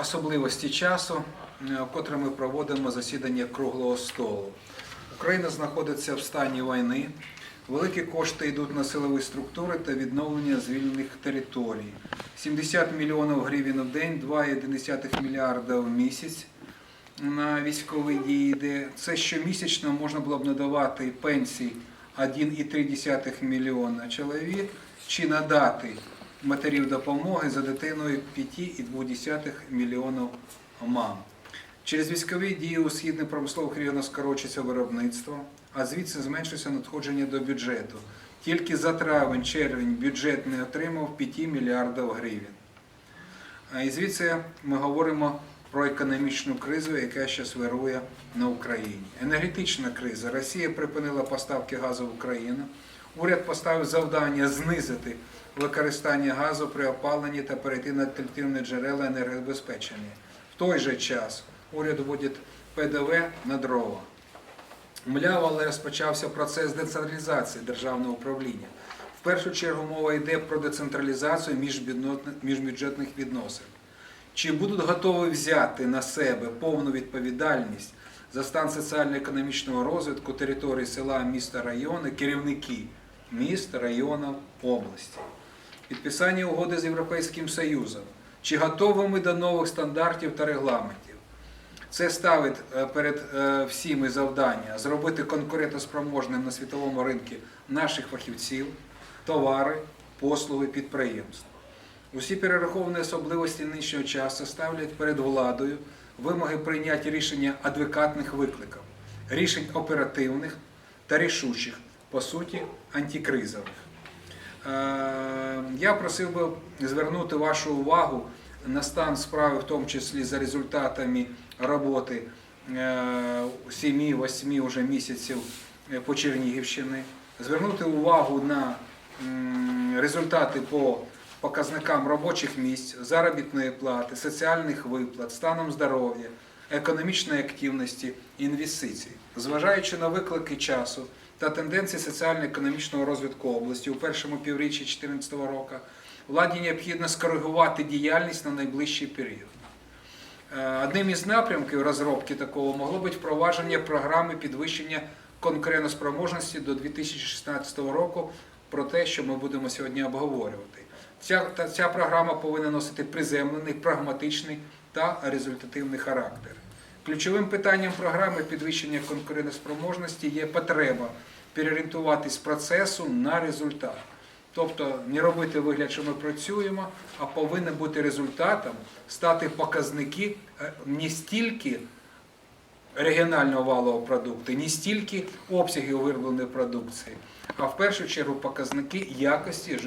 особливості часу, е, вкотре ми проводимо засідання круглого столу. Україна знаходиться в стані війни. Великі кошти йдуть на силові структури та відновлення звільнених територій. 70 мільйонів гривень в день, 2,1 мільярда в місяць на військові дії йде. Це щомісячно можна було б надавати пенсії 1,3 мільйона чоловік чи надати матерів допомоги за дитиною 5,2 мільйонів мам. Через військові дії у східних промислових регіонах скорочується виробництво, а звідси зменшується надходження до бюджету. Тільки за травень-червень бюджет не отримав 5 мільярдів гривень. І звідси ми говоримо про економічну кризу, яка зараз вирує на Україні. Енергетична криза. Росія припинила поставки газу в Україну. Уряд поставив завдання знизити використання газу при опаленні та перейти на альтернативні джерела енергозабезпечення. В той же час уряд вводить ПДВ на дрова. Мляво, але розпочався процес децентралізації державного управління. В першу чергу мова йде про децентралізацію міжбюджетних- відносин. Чи будуть готові взяти на себе повну відповідальність за стан соціально-економічного розвитку території села, міста, райони, керівники міст, районів, області? Підписання угоди з Європейським Союзом. Чи готові ми до нових стандартів та регламентів? Це ставить е, перед е, всіми завдання зробити конкурентоспроможним на світовому ринку наших фахівців, товари, послуги, підприємств. Усі перераховані особливості нинішнього часу ставлять перед владою вимоги прийняття рішення адвокатних викликів, рішень оперативних та рішучих, по суті, антикризових. Е, Я просив би звернути вашу увагу на стан справи, в тому числі за результатами роботи 7-8 уже місяців е, по Чернігівщині, звернути увагу на результати по показникам робочих місць, заробітної плати, соціальних виплат, станом здоров'я, економічної активності, інвестицій. Зважаючи на виклики часу та тенденції соціально-економічного розвитку області у першому півріччі 2014 року, владі необхідно скоригувати діяльність на найближчий період. Е, Одним із напрямків розробки такого могло бути впровадження програми підвищення конкурентоспроможності до 2016 року, про те, що ми будемо сьогодні обговорювати. Ця, та, ця програма повинна носити приземлений, прагматичний та результативний характер. Ключовим питанням програми підвищення конкурентоспроможності є потреба переорієнтувати з процесу на результат. Тобто не робити вигляд, що ми працюємо, а повинен бути результатом стати показники е, не стільки регіонального валового продукту, не стільки обсягів виробленої продукції, а в першу чергу показники якості